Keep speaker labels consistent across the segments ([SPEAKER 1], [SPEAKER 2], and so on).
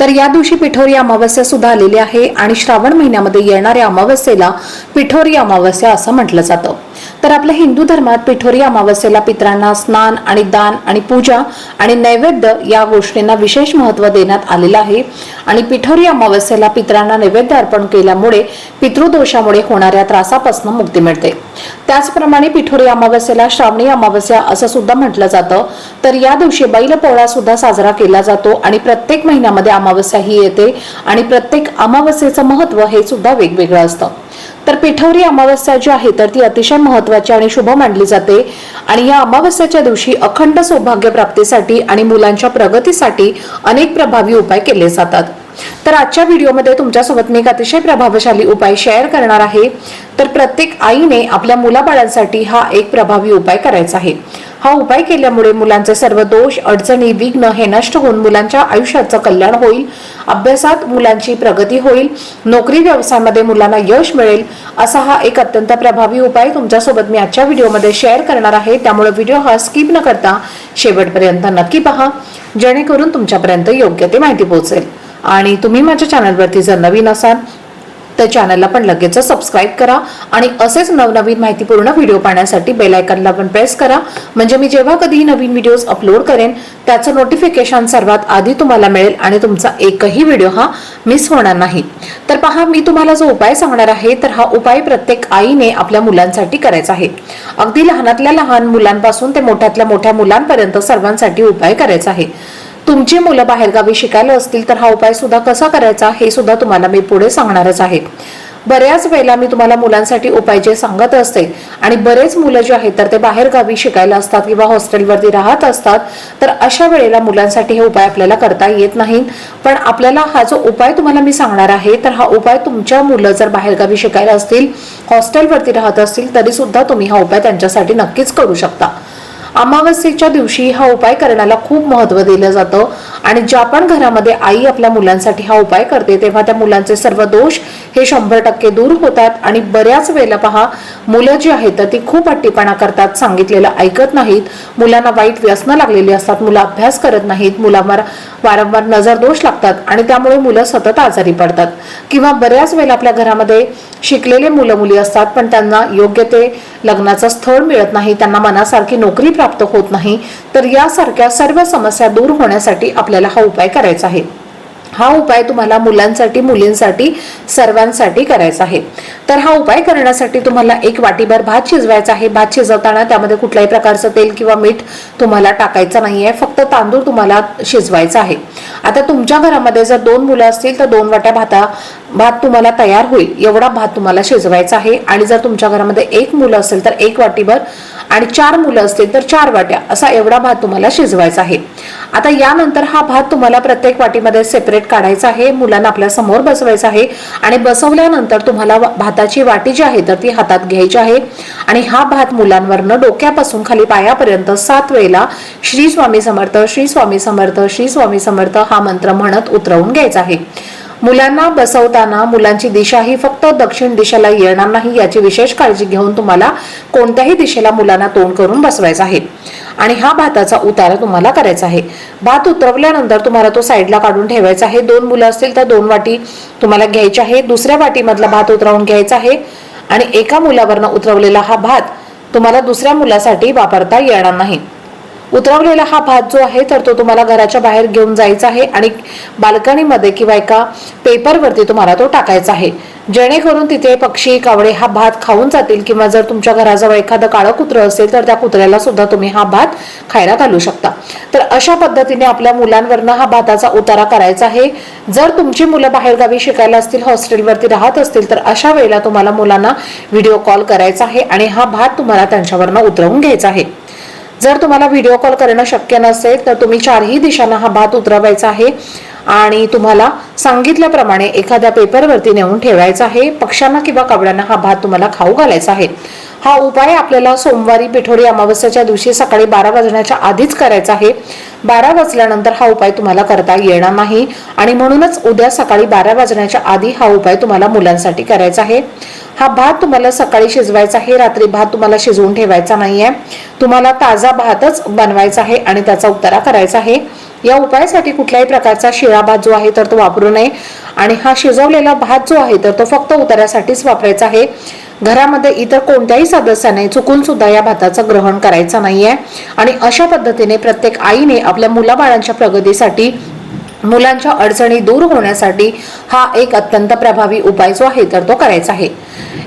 [SPEAKER 1] तर या दिवशी पिठोरी अमावस्या सुद्धा आलेली आहे आणि श्रावण महिन्यामध्ये येणाऱ्या अमावस्येला पिठोरी अमावस्या असं म्हटलं जातं. तर आपल्या हिंदू धर्मात पिठोरी अमावस्येला पित्रांना स्नान आणि दान आणि पूजा आणि नैवेद्य या गोष्टींना विशेष महत्त्व देण्यात आलेलं आहे. आणि पिठोरी अमावस्येला पित्रांना नैवेद्य अर्पण केल्यामुळे पितृदोषामुळे होणाऱ्या त्रासापासून मुक्ती मिळते. त्याचप्रमाणे पिठोरी अमावस्येला श्रावणी अमावस्या असं सुद्धा म्हटलं जातं. तर या दिवशी बैलपोळा सुद्धा साजरा केला जातो आणि प्रत्येक महिन्यामध्ये अमावस्या ही येते आणि प्रत्येक अमावस्येचं महत्त्व हे सुद्धा वेगवेगळं असतं. तर पिठवरी अमावस्या जी आहे तर ती अतिशय महत्वाची आणि शुभ मानली जाते. आणि या अमावस्याच्या दिवशी अखंड सौभाग्य प्राप्तीसाठी आणि मुलांच्या प्रगतीसाठी अनेक प्रभावी उपाय केले जातात. तर आजच्या व्हिडिओमध्ये तुमच्यासोबत मी एक अतिशय प्रभावशाली उपाय शेअर करणार आहे. तर प्रत्येक आईने आपल्या मुलाबाळांसाठी हा एक प्रभावी उपाय करायचा आहे. हा उपाय केल्यामुळे मुलांचे सर्व दोष अडचणी विघ्न हे नष्ट होऊन मुलांच्या आयुष्याचं कल्याण होईल अभ्यासात मुलांची प्रगती होईल नोकरी व्यवसायामध्ये मुलांना यश मिळेल असा हा एक अत्यंत प्रभावी उपाय तुमच्यासोबत मी आजच्या व्हिडिओमध्ये शेअर करणार आहे. त्यामुळे व्हिडिओ हा स्किप न करता शेवटपर्यंत नक्की पहा जेणेकरून तुमच्यापर्यंत योग्य ते माहिती पोहोचेल. आणि तुम्ही माझ्या चॅनलवरती जर नवीन असाल तर चॅनलला पण लगेच सबस्क्राईब करा आणि असेच नवनवीन माहितीपूर्ण व्हिडिओ पाहण्यासाठी बेलायकनला पण प्रेस करा. म्हणजे मी जेव्हा कधीही नवीन व्हिडिओज अपलोड करेन त्याचं नोटिफिकेशन सर्वात आधी तुम्हाला मिळेल आणि तुमचा एकही व्हिडिओ हा मिस होणार नाही. तर पहा मी तुम्हाला जो उपाय सांगणार आहे तर हा उपाय प्रत्येक आईने आपल्या मुलांसाठी करायचा आहे. अगदी लहानातल्या लहान मुलांपासून ते मोठ्यातल्या मोठ्या मुलांपर्यंत सर्वांसाठी उपाय करायचा आहे. तुमची मुलं बाहेरगावी शिकायला असतील तर हा उपाय सुद्धा कसा करायचा हे सुद्धा तुम्हाला मी पुढे सांगणारच आहे. बऱ्याच वेळेला मी तुम्हाला मुलांसाठी उपाय जे सांगत असते आणि बरेच मुलं जे आहेत तर ते बाहेरगावी शिकायला असतात किंवा हॉस्टेलवरती राहत असतात तर अशा वेळेला मुलांसाठी हे उपाय आपल्याला करता येत नाही. पण आपल्याला हा जो उपाय तुम्हाला मी सांगणार आहे तर हा उपाय तुमच्या मुलं जर बाहेरगावी शिकायला असतील हॉस्टेलवरती राहत असतील तरी सुद्धा तुम्ही हा उपाय त्यांच्यासाठी नक्कीच करू शकता. अमावस्येच्या दिवशी हा उपाय करण्याला खूप महत्त्व दिलं जातं. आणि ज्या पण घरामध्ये आई आपल्या मुलांसाठी हा उपाय करते तेव्हा त्या मुलांचे सर्व दोष हे शंभर टक्के दूर होतात. आणि बऱ्याच वेळेला पहा मुलं जी आहेत तर ती खूप हट्टीपणा करतात सांगितलेलं ऐकत नाहीत. मुलांना वाईट व्यसनं लागलेली असतात मुलं अभ्यास करत नाहीत मुलांवर वारंवार नजर दोष लागतात. आणि त्यामुळे मुलं सतत आजारी पडतात. किंवा बऱ्याच वेळेला आपल्या घरामध्ये शिकलेले मुलं मुली असतात पण त्यांना योग्य ते लग्नाचं स्थळ मिळत नाही त्यांना मनासारखी नोकरी प्राप्त होत नाही तर यासारख्या सर्व समस्या दूर होण्यासाठी आपल्याला हा उपाय करायचा आहे. हा उपाय तुम्हाला मुलांसाठी मुलींसाठी सर्वांसाठी करायचा आहे. तर हा उपाय करण्यासाठी तुम्हाला एक वाटीभर भात शिजवायचा आहे. भात शिजवताना त्यामध्ये कुठल्याही प्रकारचं तेल किंवा मीठ तुम्हाला टाकायचं नाही आहे फक्त तांदूळ तुम्हाला शिजवायचा आहे. आता तुमच्या घरामध्ये जर दोन मुलं असतील तर दोन वाट्या भाता भात तुम्हाला तयार होईल. एवढा भात तुम्हाला शिजवायचा आहे. आणि जर तुमच्या घरामध्ये एक मुलं असेल तर एक वाटीभर आणि चार मुलं असतील तर चार वाट्या असा एवढा भात तुम्हाला शिजवायचा आहे. आता यानंतर हा भात तुम्हाला प्रत्येक वाटीमध्ये सेपरेट काढायचा आहे. मुलांना आपल्यासमोर बसवायचा आहे. आणि बसवल्यानंतर तुम्हाला भाताची वाटी जी आहे तर ती हातात घ्यायची आहे. आणि हा भात मुलांवरनं डोक्यापासून खाली पायापर्यंत सात वेळेला श्री स्वामी समर्थ श्री स्वामी समर्थ श्री स्वामी समर्थ हा मंत्र म्हणत उतरवून घ्यायचा आहे. मुलांना बसवताना मुलांची दिशा ही फक्त दक्षिण दिशेला येणार नाही याची विशेष काळजी घेऊन तुम्हाला कोणत्याही दिशेला मुलांना तोंड करून बसवायचा आहे. आणि हा भाताचा उतारा तुम्हाला करायचा आहे. भात उतरवल्यानंतर तुम्हाला तो साईडला काढून ठेवायचा आहे. दोन मुलं असतील तर दोन वाटी तुम्हाला घ्यायची आहे. दुसऱ्या वाटीमधला भात उतरवून घ्यायचा आहे. आणि एका मुलावरनं उतरवलेला हा भात तुम्हाला दुसऱ्या मुलासाठी वापरता येणार नाही. उतरवलेला हा भात जो आहे तर तो तुम्हाला घराच्या बाहेर घेऊन जायचा आहे आणि बाल्कनीमध्ये किंवा एका पेपरवरती तुम्हाला तो टाकायचा आहे. जेणेकरून तिथे पक्षी कावळे हा भात खाऊन जातील किंवा जर तुमच्या घराजवळ एखादं काळं कुत्रं असेल तर त्या कुत्र्याला सुद्धा तुम्ही हा भात खायला घालू शकता. तर अशा पद्धतीने आपल्या मुलांवरनं हा भाताचा उतारा करायचा आहे. जर तुमची मुलं बाहेरगावी शिकायला असतील हॉस्टेलवरती राहत असतील तर अशा वेळेला तुम्हाला मुलांना व्हिडिओ कॉल करायचा आहे आणि हा भात तुम्हाला त्यांच्यावरनं उतरवून घ्यायचा आहे. जर तुम्हाला व्हिडिओ कॉल करणं शक्य नसेल तर तुम्ही चारही दिशांना हा भात उतरवायचा आहे. आणि तुम्हाला सांगितल्याप्रमाणे एखाद्या पेपरवरती नेऊन ठेवायचा आहे. पक्ष्यांना किंवा कावड्यांना हा भात तुम्हाला खाऊ घालायचा आहे. हा उपाय आपल्याला सोमवारी पिठोरी अमावस्याच्या दिवशी सकाळी बारा वाजण्याच्या आधीच करायचा आहे. बारा वाजल्यानंतर हा उपाय तुम्हाला करता येणार नाही आणि म्हणूनच उद्या सकाळी बारा वाजण्याच्या आधी हा उपाय तुम्हाला मुलांसाठी करायचा आहे. हा भात तुम्हाला सकाळी शिजवायचा आहे रात्री भात तुम्हाला शिजवून ठेवायचा नाहीये. तुम्हाला ताजा भातच बनवायचा आहे आणि त्याचा उतारा करायचा आहे. या उपायासाठी कुठल्याही प्रकारचा शिळा भात जो आहे तर तो वापरू नये आणि हा शिजवलेला भात जो आहे तर तो फक्त उतार्यासाठीच वापरायचा आहे. घरामध्ये इतर कोणत्याही सदस्याने चुकून सुद्धा या भाताचं ग्रहण करायचं नाहीये. आणि अशा पद्धतीने प्रत्येक आईने आपल्या मुलाबाळांच्या प्रगतीसाठी मुलांच्या अडचणी दूर होण्यासाठी हा एक अत्यंत प्रभावी उपाय जो आहे तर तो करायचा आहे.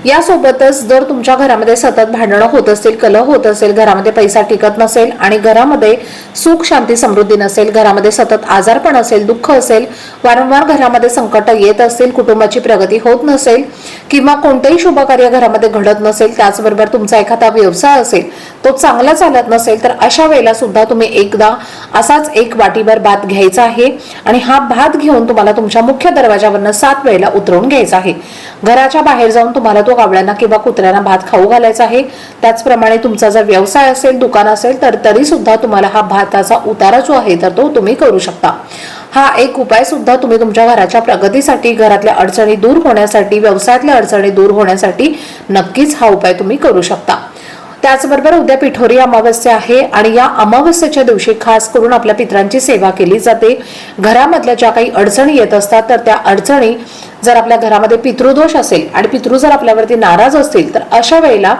[SPEAKER 1] यासोबतच जर तुमच्या घरामध्ये सतत भांडणं होत असतील कलह होत असेल घरामध्ये पैसा टिकत नसेल आणि घरामध्ये सुख शांती समृद्धी नसेल घरामध्ये सतत आजारपण असेल दुःख असेल वारंवार घरामध्ये संकट येत असतील कुटुंबाची प्रगती होत नसेल किंवा कोणतेही शुभ कार्य घरामध्ये घडत नसेल त्याचबरोबर तुमचा एखादा व्यवसाय असेल तो चांगला चालत नसेल तर अशा वेळेला सुद्धा तुम्ही एकदा असाच एक वाटीभर बात घ्यायचा आहे. आणि हा भात घेऊन तुम्हाला तुमच्या मुख्य दरवाजावरनं सात वेळेला उतरवून घ्यायचा आहे. घराच्या बाहेर जाऊन तुम्हाला तो कावळ्यांना किंवा कुत्र्यांना भात खाऊ घालायचा आहे. त्याचप्रमाणे तुमचा जर व्यवसाय असेल दुकान असेल तर तरी सुद्धा तुम्हाला हा भाताचा उतारा जो आहे तर तो तुम्ही करू शकता. हा एक उपाय सुद्धा तुम्ही तुमच्या घराच्या प्रगतीसाठी घरातल्या अडचणी दूर होण्यासाठी व्यवसायातल्या अडचणी दूर होण्यासाठी नक्कीच हा उपाय तुम्ही करू शकता. त्याचबरोबर उद्या पिठोरी अमावस्या आहे आणि या अमावस्याच्या दिवशी खास करून आपल्या पित्रांची सेवा केली जाते. घरामधल्या ज्या काही अडचणी येत असतात तर त्या अडचणी जर आपल्या घरामध्ये पितृदोष असेल आणि पितृ जर आपल्यावरती नाराज असतील तर अशा वेळेला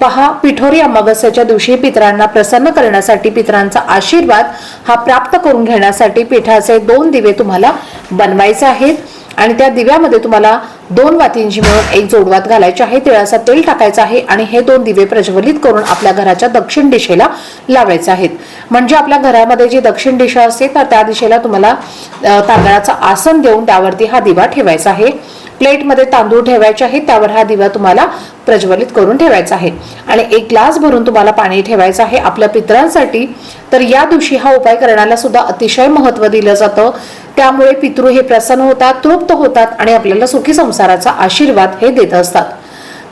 [SPEAKER 1] पहा पिठोरी अमावस्याच्या दिवशी पितरांना प्रसन्न करण्यासाठी पितरांचा आशीर्वाद हा प्राप्त करून घेण्यासाठी पिठाचे दोन दिवे तुम्हाला बनवायचे आहेत. आणि त्या दिव्यामध्ये तुम्हाला दोन वातींची मिळून एक जोडवात घालायची आहे. तिळाचा तेल टाकायचं आहे आणि हे दोन दिवे प्रज्वलित करून आपल्या घराच्या दक्षिण दिशेला लावायचे आहेत. म्हणजे आपल्या घरामध्ये जी दक्षिण दिशा असते तर त्या दिशेला तुम्हाला तांदळाचं आसन देऊन त्यावरती हा दिवा ठेवायचा आहे. प्लेटमध्ये तांदूळ ठेवायचे आहे त्यावर हा दिवा तुम्हाला प्रज्वलित करून ठेवायचा आहे. आणि एक ग्लास भरून तुम्हाला पाणी ठेवायचं आहे. आपल्या पितरांसाठी तर या दिवशी हा उपाय करण्याला सुद्धा अतिशय महत्त्व दिलं जातं. त्यामुळे पितृ हे प्रसन्न होतात तृप्त होतात आणि आपल्याला सुखी संसाराचा आशीर्वाद हे देत असतात.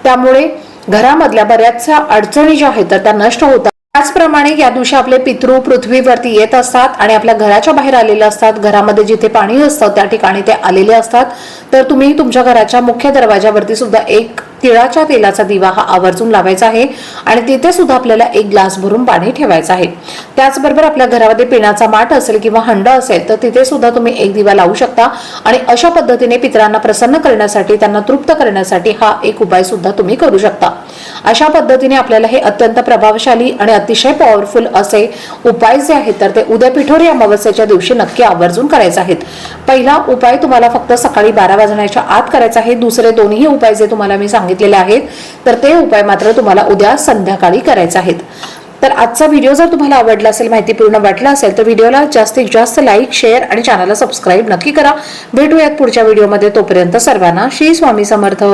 [SPEAKER 1] त्यामुळे घरामधल्या बऱ्याचशा अडचणी ज्या आहेत तर त्या नष्ट होतात. त्याचप्रमाणे या दिवशी आपले पितृ पृथ्वीवरती येत असतात आणि आपल्या घराच्या बाहेर आलेले असतात. घरामध्ये जिथे पाणी असतं त्या ठिकाणी ते आलेले असतात. तर तुम्ही तुमच्या घराच्या मुख्य दरवाजावरती सुद्धा एक तिळाच्या तेलाचा दिवा हा आवर्जून लावायचा आहे आणि तिथे सुद्धा आपल्याला एक ग्लास भरून पाणी ठेवायचं आहे. त्याचबरोबर आपल्या घरामध्ये पिण्याचा माठ असेल किंवा हंड असेल तर तिथे सुद्धा तुम्ही एक दिवा लावू शकता. आणि अशा पद्धतीने पितरांना प्रसन्न करण्यासाठी त्यांना तृप्त करण्यासाठी हा एक उपाय सुद्धा तुम्ही करू शकता. अशा पद्धतीने आपल्याला हे अत्यंत प्रभावशाली आणि अतिशय पॉवरफुल असे उपाय जे आहेत तर ते उद्या पिठोरी अमावस्याच्या दिवशी नक्की आवर्जून करायचे आहेत. पहिला उपाय तुम्हाला फक्त सकाळी बारा वाजण्याच्या आत करायचा आहे. दुसरे दोन्ही उपाय जे तुम्हाला मी सांगितलेले आहेत तर ते उपाय मात्र तुम्हाला उद्या संध्याकाळी करायचे आहेत. तर आजचा व्हिडिओ जर तुम्हाला आवडला असेल माहितीपूर्ण वाटला असेल तर व्हिडिओला जास्तीत जास्त लाईक शेअर आणि चॅनलला सबस्क्राईब नक्की करा. भेटूयात पुढच्या व्हिडिओमध्ये. तोपर्यंत सर्वांना श्री स्वामी समर्थ.